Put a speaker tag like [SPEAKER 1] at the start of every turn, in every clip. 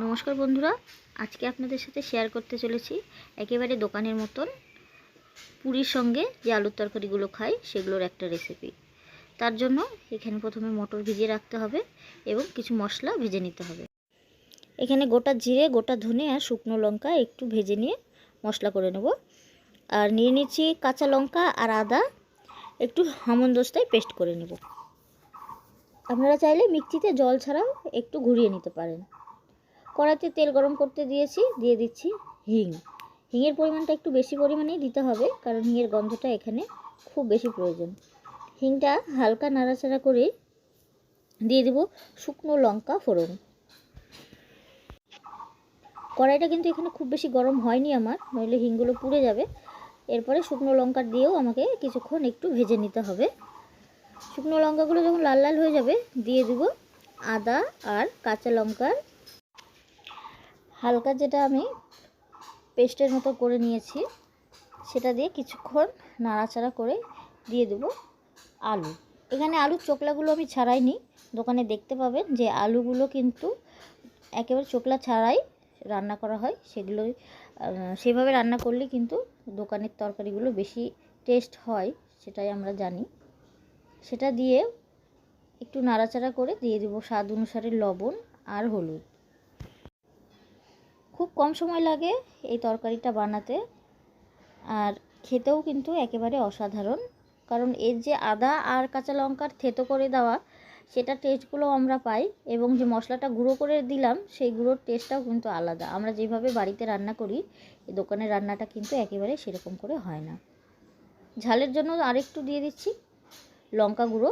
[SPEAKER 1] নমস্কার বন্ধুরা, আজকে আপনাদের সাথে শেয়ার করতে চলেছি একেবারে দোকানের মতন পুরীর সঙ্গে যে আলুর তরকারিগুলো খাই, সেগুলোর একটা রেসিপি তার জন্য এখানে প্রথমে মটর ভিজিয়ে রাখতে হবে এবং কিছু মশলা ভেজে নিতে হবে। এখানে গোটা জিরে, গোটা ধনে আর শুকনো লঙ্কা একটু ভেজে নিয়ে মশলা করে নেব। আর নিয়ে নিচ্ছি কাঁচা লঙ্কা আর আদা, একটু হামনদস্তায় পেস্ট করে নেব। আপনারা চাইলে মিক্সিতে জল ছাড়াও একটু ঘুরিয়ে নিতে পারেন। কড়াইতে তেল গরম করতে দিয়েছি, দিয়ে দিচ্ছি হিং। হিঙের পরিমাণটা একটু বেশি পরিমাণেই দিতে হবে, কারণ হিঙের গন্ধটা এখানে খুব বেশি প্রয়োজন। হিংটা হালকা নাড়াচাড়া করে দিয়ে দেব শুকনো লঙ্কা ফোড়ন। কড়াইটা কিন্তু এখানে খুব বেশি গরম হয়নি আমার, নইলে হিংগুলো পুড়ে যাবে। এরপরে শুকনো লঙ্কা দিয়েও আমাকে কিছুক্ষণ একটু ভেজে নিতে হবে। শুকনো লঙ্কাগুলো যখন লাল লাল হয়ে যাবে, দিয়ে দেব আদা আর কাঁচা লঙ্কার হালকা যেটা আমি পেস্টের মতো করে নিয়েছি, সেটা দিয়ে কিছুক্ষণ নাড়াচাড়া করে দিয়ে দেব আলু। এখানে আলুর চোকলাগুলো আমি ছাড়াইনি, দোকানে দেখতে পাবেন যে আলুগুলো কিন্তু একেবারে চোকলা ছাড়াই রান্না করা হয়, সেগুলোই সেভাবে রান্না করলে কিন্তু দোকানের তরকারিগুলো বেশি টেস্ট হয়, সেটাই আমরা জানি। সেটা দিয়ে একটু নাড়াচাড়া করে দিয়ে দেবো স্বাদ অনুসারে লবণ আর হলুদ। খুব কম সময় লাগে এই তরকারিটা বানাতে। আর খেতেও কিন্তু একেবারে অসাধারণ। কারণ এর যে আদা আর কাঁচা লঙ্কার থেতো করে দেওয়া, সেটা টেস্টগুলো আমরা পাই এবং যে মশলাটা গুঁড়ো করে দিলাম, সেই গুঁড়োর টেস্টটাও কিন্তু আলাদা। আমরা যেভাবে বাড়িতে রান্না করি এই দোকানের রান্নাটা কিন্তু একেবারে সেরকম করে হয় না। ঝালের জন্য আরেকটু দিয়ে দিচ্ছি লঙ্কা গুঁড়ো।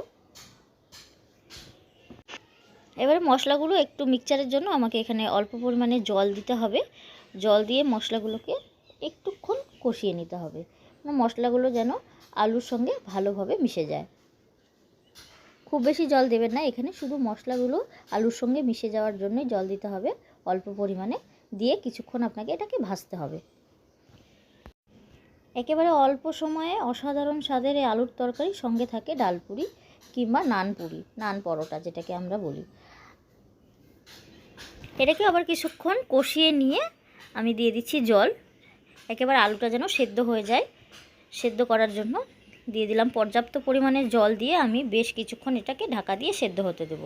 [SPEAKER 1] এবারে মশলাগুলো একটু মিক্সচারের জন্য আমাকে এখানে অল্প পরিমাণে জল দিতে হবে। জল দিয়ে মশলাগুলোকে একটুক্ষণ কষিয়ে নিতে হবে। মশলাগুলো যেন আলুর সঙ্গে ভালোভাবে মিশে যায়। খুব বেশি জল দেবেন না, এখানে শুধু মশলাগুলো আলুর সঙ্গে মিশে যাওয়ার জন্যই জল দিতে হবে। অল্প পরিমাণে দিয়ে কিছুক্ষণ আপনাকে এটাকে ভাজতে হবে। একেবারে অল্প সময়ে অসাধারণ স্বাদের এই আলুর তরকারি সঙ্গে থাকে ডালপুরি। কিংবা নান পুরি, নান পরোটা যেটাকে আমরা বলি। এটাকে আবার কিছুক্ষণ কষিয়ে নিয়ে আমি দিয়ে দিচ্ছি জল। একেবারে আলুটা যেন সেদ্ধ হয়ে যায়, সেদ্ধ করার জন্য দিয়ে দিলাম পর্যাপ্ত পরিমাণে জল দিয়ে আমি বেশ কিছুক্ষণ এটাকে ঢাকা দিয়ে সেদ্ধ হতে দেব।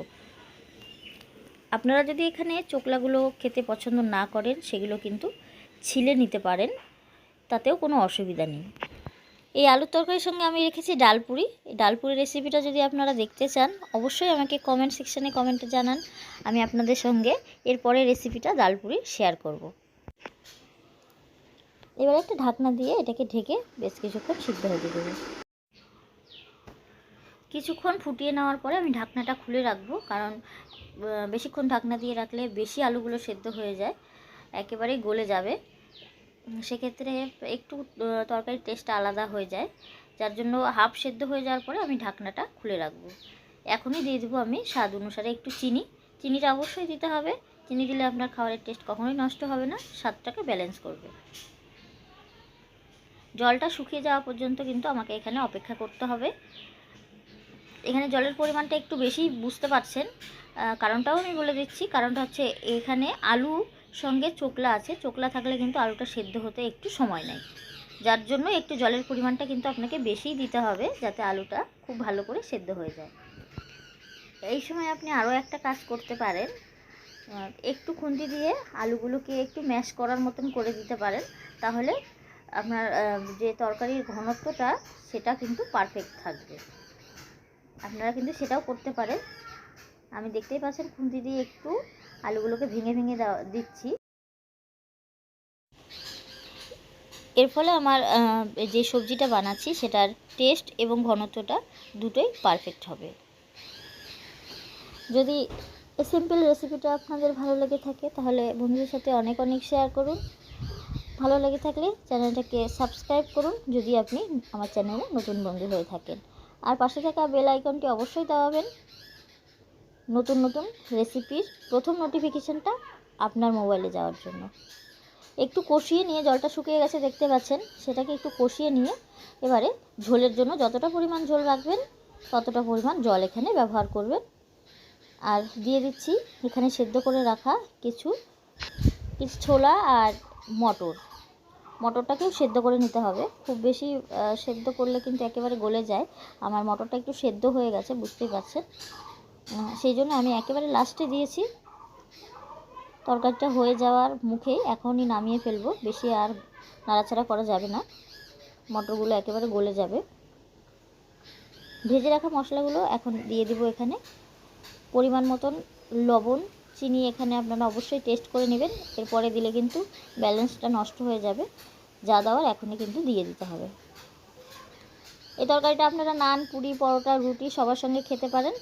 [SPEAKER 1] আপনারা যদি এখানে চোকলাগুলো খেতে পছন্দ না করেন, সেগুলো কিন্তু ছিলে নিতে পারেন, তাতেও কোনো অসুবিধা নেই। এই আলুর তরকারির সঙ্গে আমি রেখেছি ডালপুরি এই ডালপুরি রেসিপিটা যদি আপনারা দেখতে চান, অবশ্যই আমাকে কমেন্ট সেকশানে কমেন্টে জানান। আমি আপনাদের সঙ্গে এরপরে রেসিপিটা ডালপুরি শেয়ার করব। এবার একটা ঢাকনা দিয়ে এটাকে ঢেকে বেশ কিছুক্ষণ সিদ্ধ হতে দেবো। কিছুক্ষণ ফুটিয়ে নেওয়ার পরে আমি ঢাকনাটা খুলে রাখব, কারণ বেশিক্ষণ ঢাকনা দিয়ে রাখলে বেশি আলুগুলো সেদ্ধ হয়ে যায়, একেবারেই গলে যাবে। সেক্ষেত্রে একটু তরকারির টেস্টটা আলাদা হয়ে যায়। যার জন্য হাফ সেদ্ধ হয়ে যাওয়ার পরে আমি ঢাকনাটা খুলে রাখব। এখনই দিয়ে দেবো আমি স্বাদ অনুসারে একটু চিনি। চিনিটা অবশ্যই দিতে হবে। চিনি দিলে আপনার খাবারের টেস্ট কখনোই নষ্ট হবে না, স্বাদটাকে ব্যালেন্স করবে। জলটা শুকিয়ে যাওয়া পর্যন্ত কিন্তু আমাকে এখানে অপেক্ষা করতে হবে। এখানে জলের পরিমাণটা একটু বেশি বুঝতে পারছেন কারণটাও আমি বলে দিচ্ছি। কারণটা হচ্ছে এখানে আলু সঙ্গে চোকলা আছে। চোকলা থাকলে কিন্তু আলুটা সেদ্ধ হতে একটু সময় নেয়। যার জন্য একটু জলের পরিমাণটা কিন্তু আপনাকে বেশিই দিতে হবে, যাতে আলুটা খুব ভালো করে সেদ্ধ হয়ে যায়। এই সময় আপনি আরও একটা কাজ করতে পারেন। একটু খুন্তি দিয়ে আলুগুলোকে একটু ম্যাশ করার মতন করে দিতে পারেন। তাহলে আপনার যে তরকারির ঘনত্বটা, সেটা কিন্তু পারফেক্ট থাকবে। আপনারা কিন্তু সেটাও করতে পারেন। আমি দেখতেই পাচ্ছেন খুন্তি দিয়ে একটু আলুগুলোকে ভেঙে ভেঙে দিচ্ছি। এর ফলে আমার যে সবজিটা বানাচ্ছি, সেটার টেস্ট এবং ঘনত্বটা দুটোই পারফেক্ট হবে। যদি সিম্পল রেসিপিটা আপনাদের ভালো লেগে থাকে, তাহলে বন্ধুদের সাথে অনেক অনেক শেয়ার করুন। ভালো লেগে থাকলে চ্যানেলটাকে সাবস্ক্রাইব করুন, যদি আপনি আমার চ্যানেলে নতুন বন্ধু হয়ে থাকেন। আর পাশে থাকা বেল আইকনটি অবশ্যই দাবাবেন। নতুন নতুন রেসিপির প্রথম নোটিফিকেশানটা আপনার মোবাইলে যাওয়ার জন্য। একটু কষিয়ে নিয়ে জলটা শুকিয়ে গেছে দেখতে পাচ্ছেন, সেটাকে একটু কষিয়ে নিয়ে এবারে ঝোলের জন্য যতটা পরিমাণ ঝোল রাখবেন, ততটা পরিমাণ জল এখানে ব্যবহার করবেন। আর দিয়ে দিচ্ছি এখানে সেদ্ধ করে রাখা কিছু কিছু ছোলা আর মটর। মটরটাকেও সেদ্ধ করে নিতে হবে। খুব বেশি সেদ্ধ করলে কিন্তু একেবারে গলে যায়। আমার মটরটা একটু সেদ্ধ হয়ে গেছে, বুঝতেই পারছেন। সেই জন্য আমি একেবারে লাস্টে দিয়েছি। তরকারিটা হয়ে যাওয়ার মুখেই এখনই নামিয়ে ফেলব। বেশি আর নাড়াচাড়া করা যাবে না। মটরগুলো একেবারে গলে যাবে। ভেজে রাখা মশলাগুলো এখন দিয়ে দিব এখানে। পরিমাণ মতন লবণ, চিনি এখানে আপনারা অবশ্যই টেস্ট করে নেবেন। এরপরে দিলে কিন্তু ব্যালেন্সটা নষ্ট হয়ে যাবে। যা দেওয়ার এখনই কিন্তু দিয়ে দিতে হবে। এই তরকারিটা আপনারা নান, পুরি, পরোটা, রুটি সবার সঙ্গে খেতে পারেন।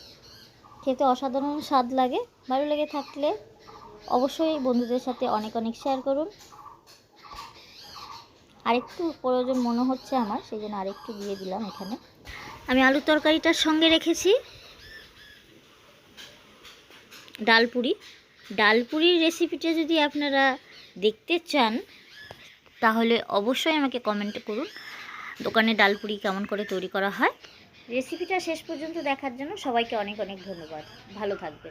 [SPEAKER 1] খেতে অসাধারণ স্বাদ লাগে। ভালো লেগে থাকলে অবশ্যই বন্ধুদের সাথে অনেক অনেক শেয়ার করুন। আরেকটু প্রয়োজন মনে হচ্ছে আমার সেই জন্য আরেকটু দিয়ে দিলাম এখানে। আমি আলুর তরকারিটার সঙ্গে রেখেছি। ডালপুরি ডালপুরির রেসিপিটা যদি আপনারা দেখতে চান, তাহলে অবশ্যই আমাকে কমেন্ট করুন। দোকানে ডালপুরি কেমন করে তৈরি করা হয়। রেসিপিটা শেষ পর্যন্ত দেখার জন্য সবাইকে অনেক অনেক ধন্যবাদ। ভালো থাকবেন।